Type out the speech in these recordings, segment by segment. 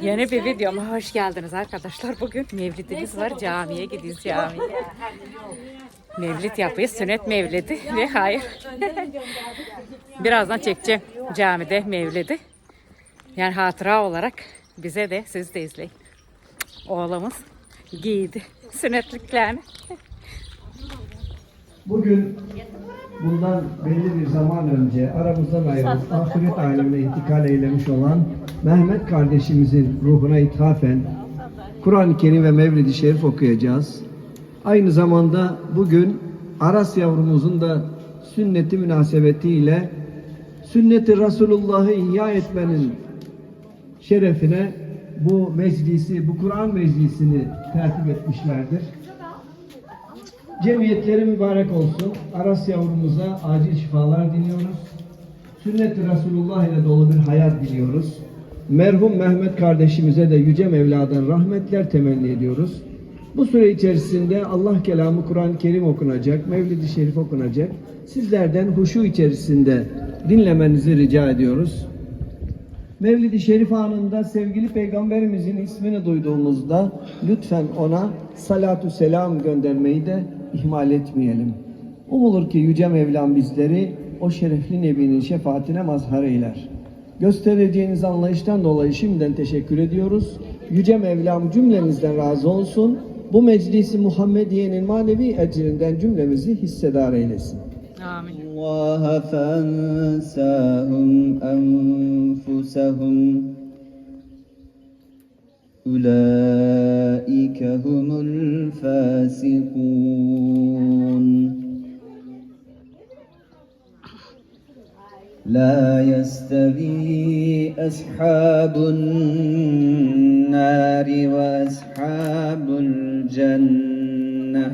Yeni bir videoma hoş geldiniz arkadaşlar. Bugün mevlidimiz var. Camiye gidiyoruz camiye. Mevlid yapıyız. Sünnet mevlidi ve hayır. Birazdan çekeceğim camide mevlidi. Yani hatıra olarak bize de siz de izleyin. Oğlumuz giydi sünnetliklerini. Bugün bundan belli bir zaman önce aramızdan ayrılıp ahiret alemine intikal eylemiş olan Mehmet kardeşimizin ruhuna ithafen Kur'an-ı Kerim ve Mevlid-i Şerif okuyacağız. Aynı zamanda bugün Aras yavrumuzun da sünneti münasebetiyle sünneti Resulullah'ı ihya etmenin şerefine bu meclisi, bu Kur'an meclisini tertip etmişlerdir. Cemiyetleri mübarek olsun. Aras yavrumuza acil şifalar diliyoruz. Sünnet-i Resulullah ile dolu bir hayat diliyoruz. Merhum Mehmet kardeşimize de Yüce Mevla'dan rahmetler temenni ediyoruz. Bu süre içerisinde Allah kelamı Kur'an-ı Kerim okunacak, Mevlid-i Şerif okunacak. Sizlerden huşu içerisinde dinlemenizi rica ediyoruz. Mevlid-i Şerif anında sevgili peygamberimizin ismini duyduğumuzda lütfen ona salatu selam göndermeyi de ihmal etmeyelim. Umulur ki Yüce Mevlam bizleri o şerefli Nebi'nin şefaatine mazhar eyler. Göstereceğiniz anlayıştan dolayı şimdiden teşekkür ediyoruz. Yüce Mevlam cümlemizden razı olsun. Bu meclisi Muhammediye'nin manevi ecrinden cümlemizi hissedar eylesin. Amin. Allah fensahum enfusahum Ula لا يستوي أصحاب النار وأصحاب الجنة.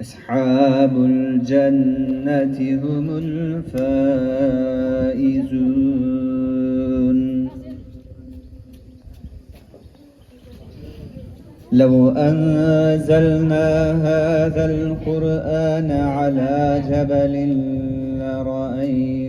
أصحاب الجنة هم الفائزون. لو أنزلنا هذا القرآن على جبل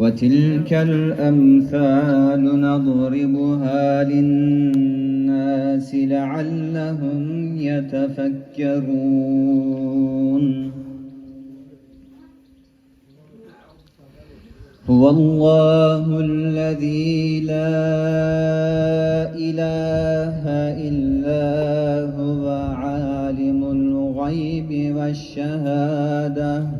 وتلك الأمثال نضربها للناس لعلهم يتفكرون. هو الله الذي لا إله إلا هو عالم الغيب والشهادة.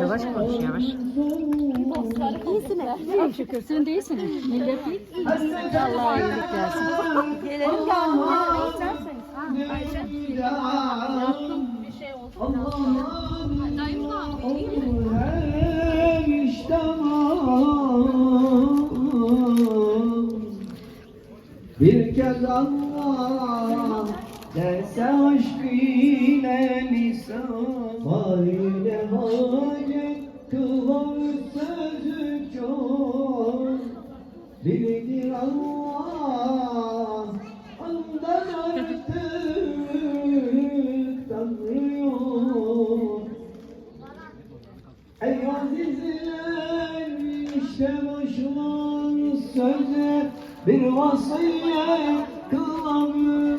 Yavaş konuş yavaş. Çok şükür sen değilsin. Milletlik. Allah'a iyilik versin. Gelelim. Yaptım bir şey olsun. Dayım? Bir kez Allah Derse aşk ile lisan Var ile hacet kılar sözü çok Biridir Allah Ondan artık Tanrı Ey azizler işte boşluğun sözü Bir vasiyet kılamıyor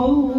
Oh.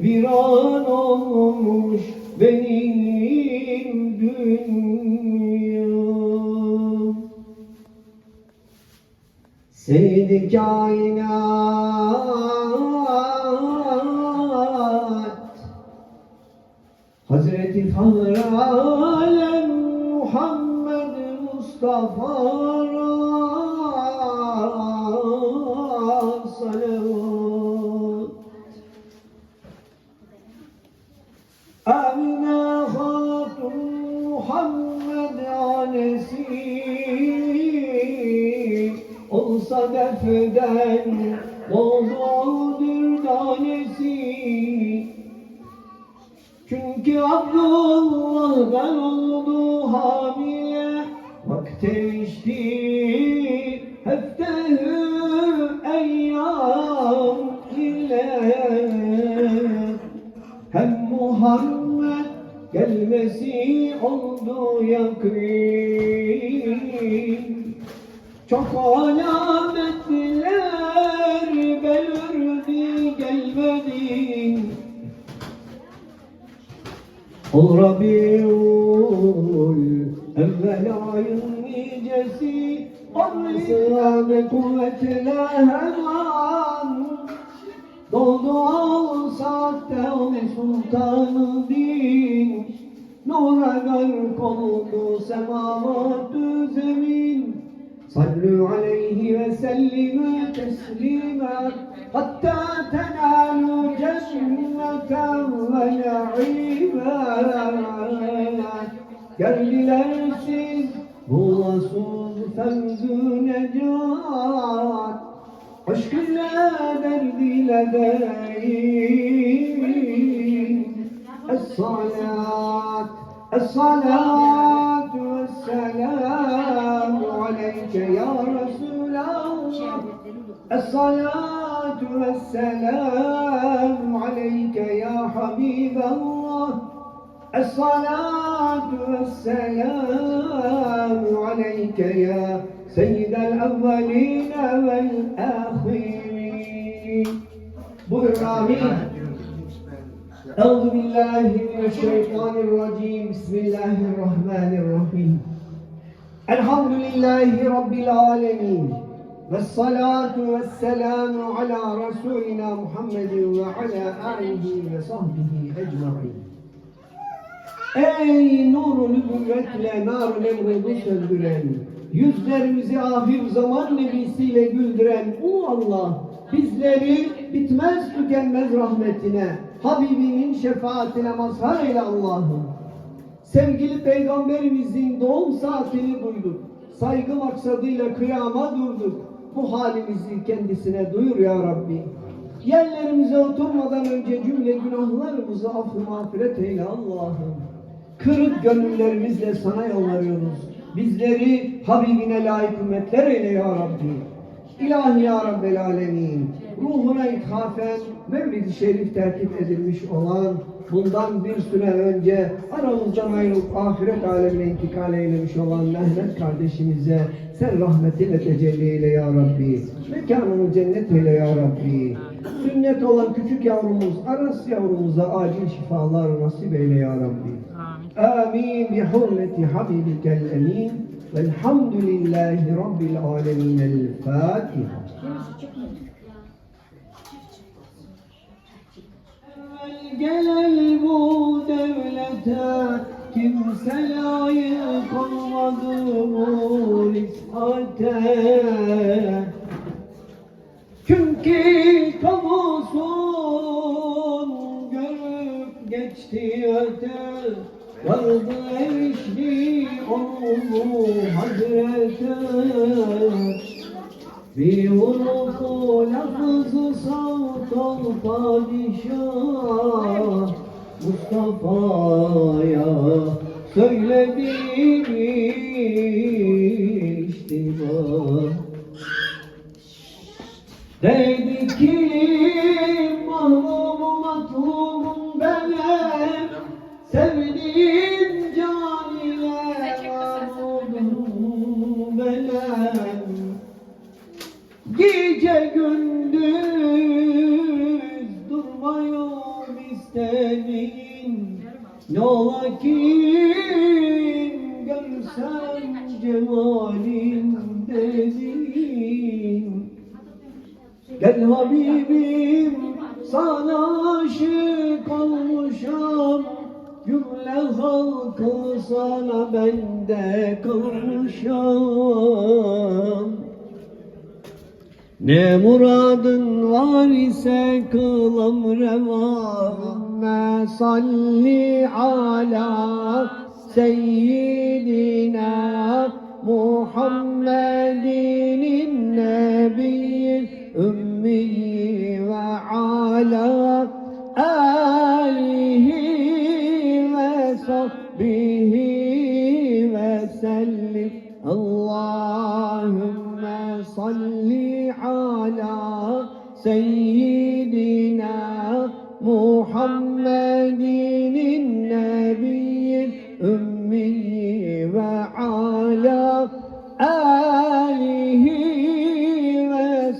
Viran olmuş benim dünyam. Seydi kainat. Hazreti Fahri Alem Muhammed Mustafa Defeden doldur tanesi. Çünkü Abdullah'dan oldu hamile Vakteşti heftehü eyyam ile Hem Muhammed gelmesi oldu yakın. Çok alametler Ol Rabiul evvel ayın nicesi Arlisane kuvvetle hemen Doldu al saatte ol sultanı din Nura gark oldu semavat zemin صلوا عليه وسلموا تسليما حتى تنالوا جنة gaybe Geldiler siz bulasın fevzu necat. Aşkına derdi ledeyin Es-salat Es-salat ve-selam aleyke ya Resulallah. Es-salat Es-salatu ve-selamu aleyke ya Habiballah الصلاة والسلام عليك يا سيد الأولين والآخرين. أعوذ بالله من الشيطان الرجيم. بسم الله الرحمن الرحيم. الحمد لله رب العالمين. والصلاة والسلام على رسولنا محمد وعلى آله وصحبه أجمعين Ey nuru nübüvvetle nar emredi söndüren, yüzlerimizi ahir zaman nebisiyle güldüren Ulu Allah, bizleri bitmez tükenmez rahmetine, Habibinin şefaatine mazhar eyle Allah'ım. Sevgili Peygamberimizin doğum saatini duyduk. Saygı maksadıyla kıyama durduk. bu halimizi kendisine duyur ya Rabbi. Yerlerimize oturmadan önce cümle günahlarımızı affı mağfiret eyle Allah'ım. Kırık gönüllerimizle sana yalvarıyoruz. Bizleri Habibine layık ümmetler eyle ya Rabbi. İlahi ya Rabbel Alemin. Ruhuna ithafen Mevlid-i Şerif tertip edilmiş olan bundan bir süre önce aramızdan ayrılıp ahiret alemine intikal eylemiş olan Mehmet kardeşimize sen rahmetinle tecelli eyle ya Rabbi. Mekanını cennet eyle ya Rabbi. Sünnet olan küçük yavrumuz, Aras yavrumuza acil şifalar nasip eyle ya Rabbi. Amin. Bi hurmeti habibikel emin. Velhamdülillahi Rabbil alemin. El Fatiha. Gel bu devlete kimse layık olmadı bu rifate Çünkü kamusun görüp geçti öte. Vardı erişti onu hazrete Bir hurufu lafızı salt ol padişah Mustafa'ya söylemişti bak Dedi ki mahmum matlubum benim Sevdiğim can ile mahmudum benim. Gece gündüz istediğin Ne ola ki görsem cemalin dedin? Gel Habibim sana aşık olmuşam. Cümle halkı sana bende kalmışam Ne muradın var ise kılam reva salli ala seyyidina Muhammedin nebiyyil ümmi ve ala alihi ve sahbihi ve sellim. Allahümme salli ala seyyidina Muhammedin nebiyyil ümmi ve ala alihi ve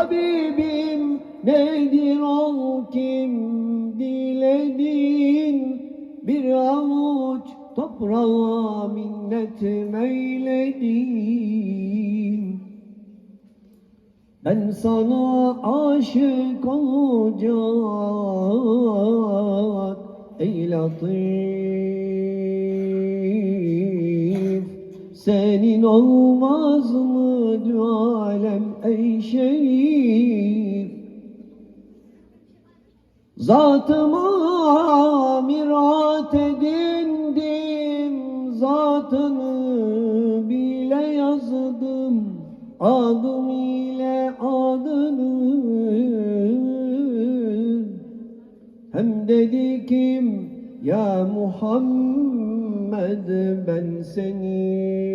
Habibim nedir ol kim diledin Bir avuç toprağa minnet meyledin. Ben sana aşık olacak Ey latif Senin olmaz mı dualem ey şerif Zatıma mirat edindim Zatını bile yazdım. Adım ile adını Hem dedi kim? Ya Muhammed ben seni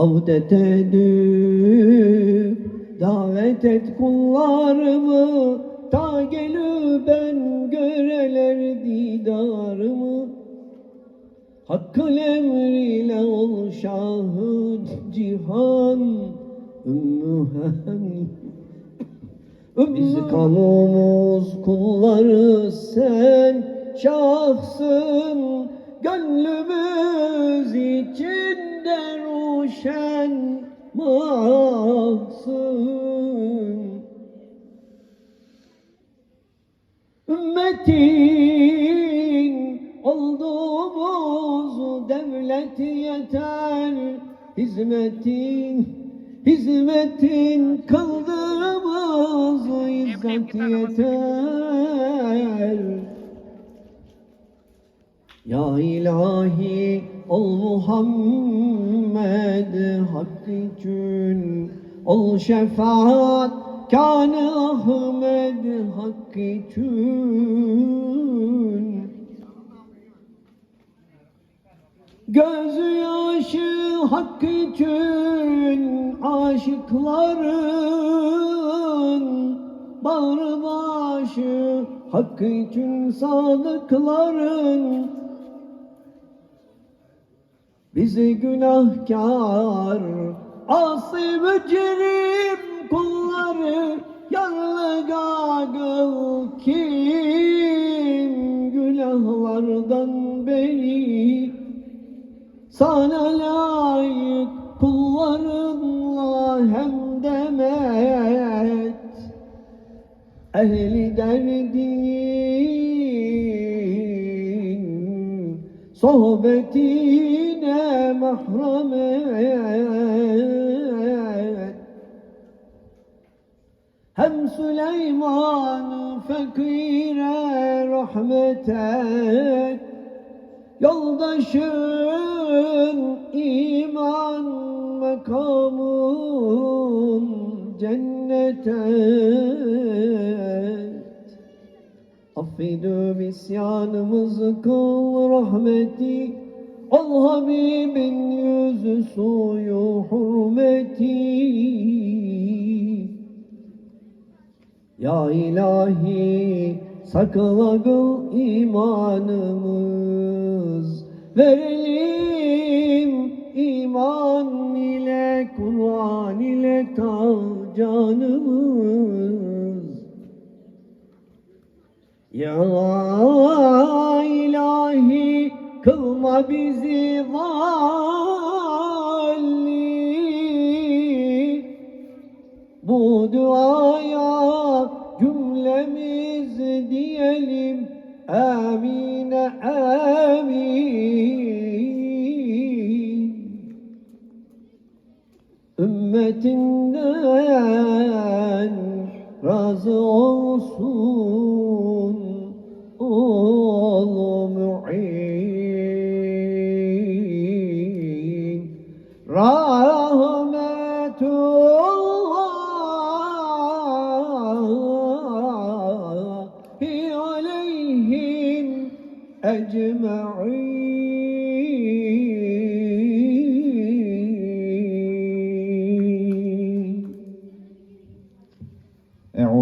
Avdet edip davet et kullarımı. Ta gelü ben göreler didarımı. Hakkın emriyle ol şahı cihan. Ümmü Biz kanumuz kulları sen şahsın. Gönlümüz içinde ruşen mahsın Ümmetin olduğumuz devlet yeter. Hizmetin, hizmetin kıldığımız izzet yeter Ya ilahi ol Muhammed hakkı için. Ol şefaat kanı Ahmed hakkı için. Gözü yaşı hak için aşıkların Bağrı başı hak için sadıkların Bizi günahkar, asi mücrim kulları Yanlı gagıl kim günahlardan beri? Sana layık kullarınla hem demet Ehli derdin Sohbetine mahram et Hem Süleyman fakire rahmet et. Yoldaşın iman makamın cennet et. Affedü isyanımızı kıl rahmeti Ol Habibin yüzü suyu hürmeti. Ya ilahi sakla kıl imanımız. Verelim iman ile Kur'an ile ta canımız. Ya ilahi kılma bizi valli Bu duaya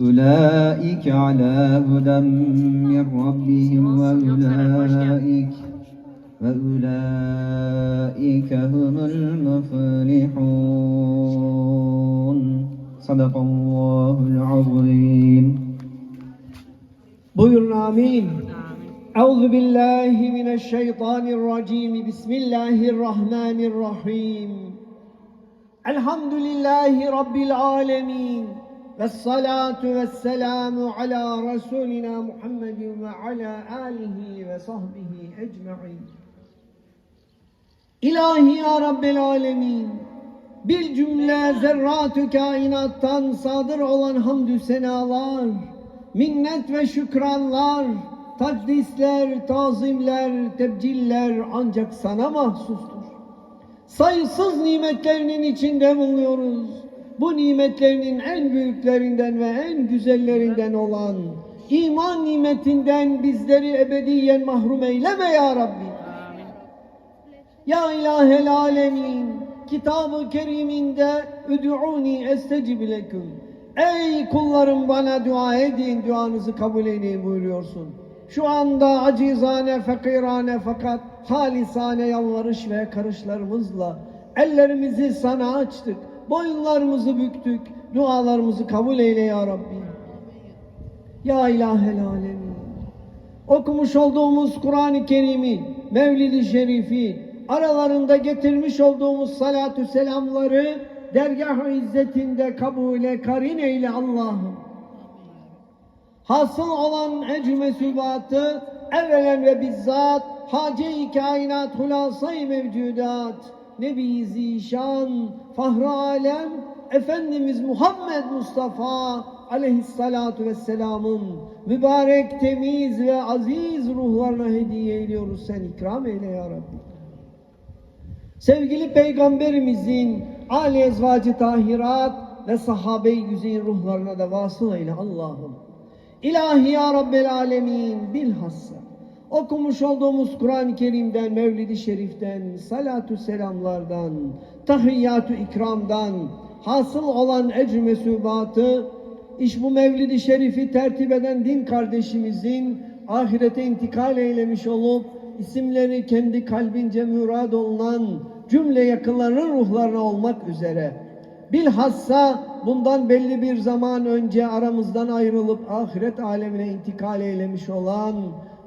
أولئك على هدى من ربهم وأولئك وأولئك هم المفلحون صدق الله العظيم Buyurun amin. Euzu billahi mineşşeytanirracim. Bismillahirrahmanirrahim. Elhamdülillahi rabbil alamin. Ala Resulina Muhammedin ve ala alihi ve sahbihi ecma'in. İlahi ya Rabbel alemin. Bir cümle zerratü kainattan sadır olan hamdü senalar, minnet ve şükranlar, takdisler, tazimler, tebciller ancak sana mahsustur. Sayısız nimetlerinin içinde bulunuyoruz. Bu nimetlerinin en büyüklerinden ve en güzellerinden olan iman nimetinden bizleri ebediyen mahrum eyleme ya Rabbi. Ya ilahel alemin kitabı keriminde üd'uni estecib leküm. Ey kullarım bana dua edin duanızı kabul edin buyuruyorsun. Şu anda acizane, fakirane fakat halisane yalvarış ve karışlarımızla ellerimizi sana açtık. Boyunlarımızı büktük. Dualarımızı kabul eyle ya Rabbi. Ya ilahel alemin. Okumuş olduğumuz Kur'an-ı Kerim'i, Mevlid-i Şerif'i, aralarında getirmiş olduğumuz salatü selamları dergah-ı izzetinde kabule karin eyle Allah'ım. Hasıl olan ecü mesubatı evvelen ve bizzat hace-i kainat hulasay mevcudat Nebi Zişan Fahri Alem Efendimiz Muhammed Mustafa aleyhissalatu vesselamın mübarek, temiz ve aziz ruhlarına hediye ediyoruz. Sen ikram eyle ya Rabbi. Sevgili Peygamberimizin Ali ezvacı tahirat ve sahabe-i güzin ruhlarına da vasıl eyle Allah'ım. İlahi ya Rabbel alemin bilhassa okumuş olduğumuz Kur'an-ı Kerim'den, Mevlid-i Şerif'ten, salatü selamlardan, tahiyyatü ikramdan hasıl olan ecr mesubatı iş bu Mevlid-i Şerif'i tertip eden din kardeşimizin ahirete intikal eylemiş olup isimleri kendi kalbince mürad olunan cümle yakınlarının ruhlarına olmak üzere. Bilhassa bundan belli bir zaman önce aramızdan ayrılıp ahiret alemine intikal eylemiş olan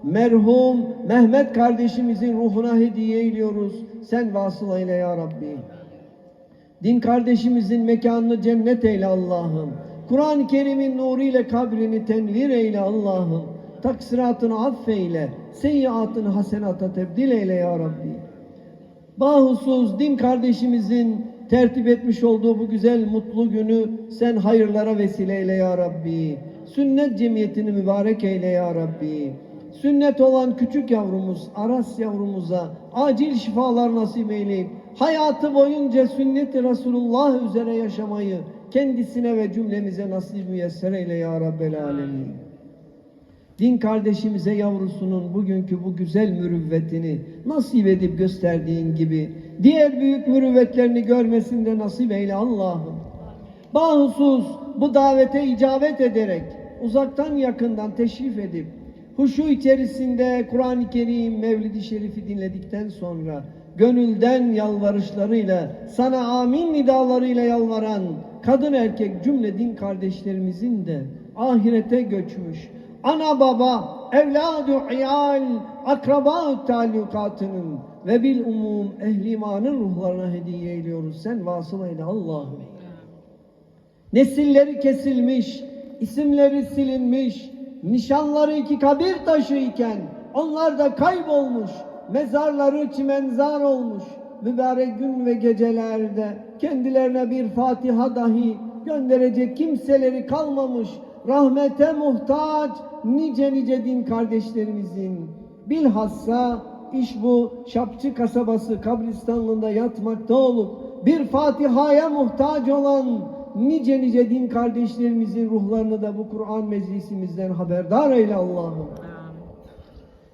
merhum Mehmet kardeşimizin ruhuna hediye ediyoruz. Sen vasıl eyle ya Rabbi. Din kardeşimizin mekanını cennet eyle Allah'ım. Kur'an-ı Kerim'in nuru ile kabrini tenvir eyle Allah'ım. Taksiratını affeyle, seyyiatını hasenata tebdil eyle ya Rabbi. Bahusuz din kardeşimizin tertip etmiş olduğu bu güzel mutlu günü sen hayırlara vesile eyle ya Rabbi. Sünnet cemiyetini mübarek eyle ya Rabbi. Sünnet olan küçük yavrumuz Aras yavrumuza acil şifalar nasip eyleyip hayatı boyunca sünnet-i Resulullah üzere yaşamayı kendisine ve cümlemize nasip müyesser eyle ya Rabbel Alemin. Din kardeşimize yavrusunun bugünkü bu güzel mürüvvetini nasip edip gösterdiğin gibi diğer büyük mürüvvetlerini görmesinde nasip eyle Allah'ım. Bahusuz bu davete icabet ederek uzaktan yakından teşrif edip huşu içerisinde Kur'an-ı Kerim, Mevlid-i Şerif'i dinledikten sonra gönülden yalvarışlarıyla sana amin nidalarıyla yalvaran kadın erkek cümle din kardeşlerimizin de ahirete göçmüş ana baba, evladı iyal, akraba talukatının ve bil umum ehli imanın ruhlarına hediye ediyoruz. Sen vasıl eyle Allah'ım. Nesilleri kesilmiş, isimleri silinmiş, nişanları iki kabir taşı iken onlar da kaybolmuş, mezarları çimenzar olmuş. Mübarek gün ve gecelerde kendilerine bir Fatiha dahi gönderecek kimseleri kalmamış. Rahmete muhtaç nice nice din kardeşlerimizin bilhassa iş bu Şapçı kasabası kabristanlığında yatmakta olup bir Fatiha'ya muhtaç olan nice nice din kardeşlerimizin ruhlarını da bu Kur'an meclisimizden haberdar eyle Allah'ım.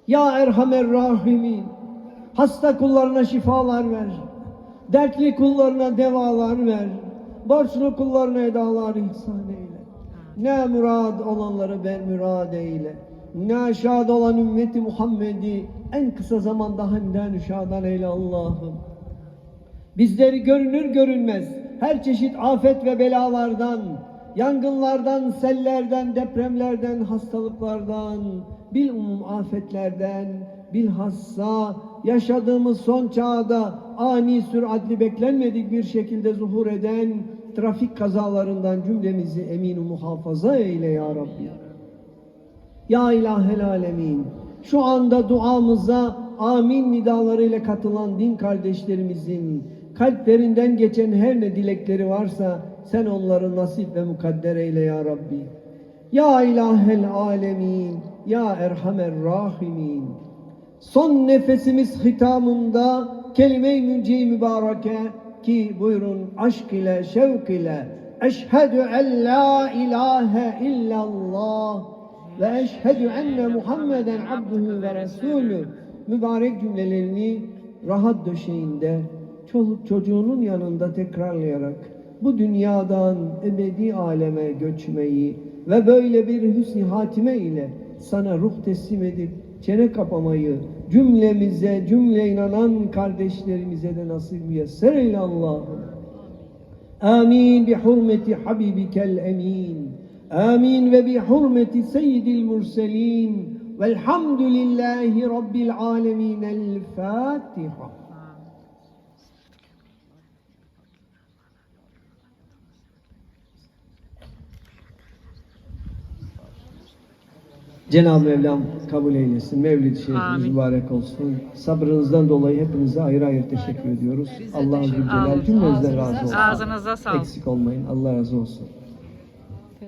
Ya Erhamer Rahimin hasta kullarına şifalar ver. Dertli kullarına devalar ver. Borçlu kullarına edalar ihsan eyle. Ne murad olanları ben murad eyle. Ne şad olan ümmeti Muhammed'i en kısa zamanda henden şadan eyle Allah'ım. Bizleri görünür görünmez her çeşit afet ve belalardan, yangınlardan, sellerden, depremlerden, hastalıklardan, bil umum afetlerden, bilhassa yaşadığımız son çağda ani süratli beklenmedik bir şekilde zuhur eden trafik kazalarından cümlemizi emin muhafaza eyle ya Rabbi. Ya ilahel alemin. Şu anda duamıza amin nidalarıyla katılan din kardeşlerimizin kalplerinden geçen her ne dilekleri varsa sen onları nasip ve mukadder eyle ya Rabbi. Ya ilahel alemin. Ya erhamer rahimin. Son nefesimiz hitamında kelime-i münci mübareke ki buyurun aşk ile şevk ile eşhedü en la ilahe illallah ve eşhedü enne Muhammeden abduhu ve resulü mübarek cümlelerini rahat döşeğinde çoluk çocuğunun yanında tekrarlayarak bu dünyadan ebedi aleme göçmeyi ve böyle bir hüsn hatime ile sana ruh teslim edip çene kapamayı cümlemize, cümle inanan kardeşlerimize de nasip müyesser eyle Allah'ım. Amin bi hurmeti habibikel emin. Amin ve bi hurmeti seyyidil murselin. Velhamdülillahi rabbil alemin. El Fatiha. Cenab-ı Mevlam kabul eylesin. Mevlid-i Şerifiniz mübarek olsun. Sabrınızdan dolayı hepinize ayrı ayrı teşekkür ediyoruz. Allah Zülcelal cümlenizden razı olsun. Ağzınıza sağlık. Eksik olmayın. Allah razı olsun.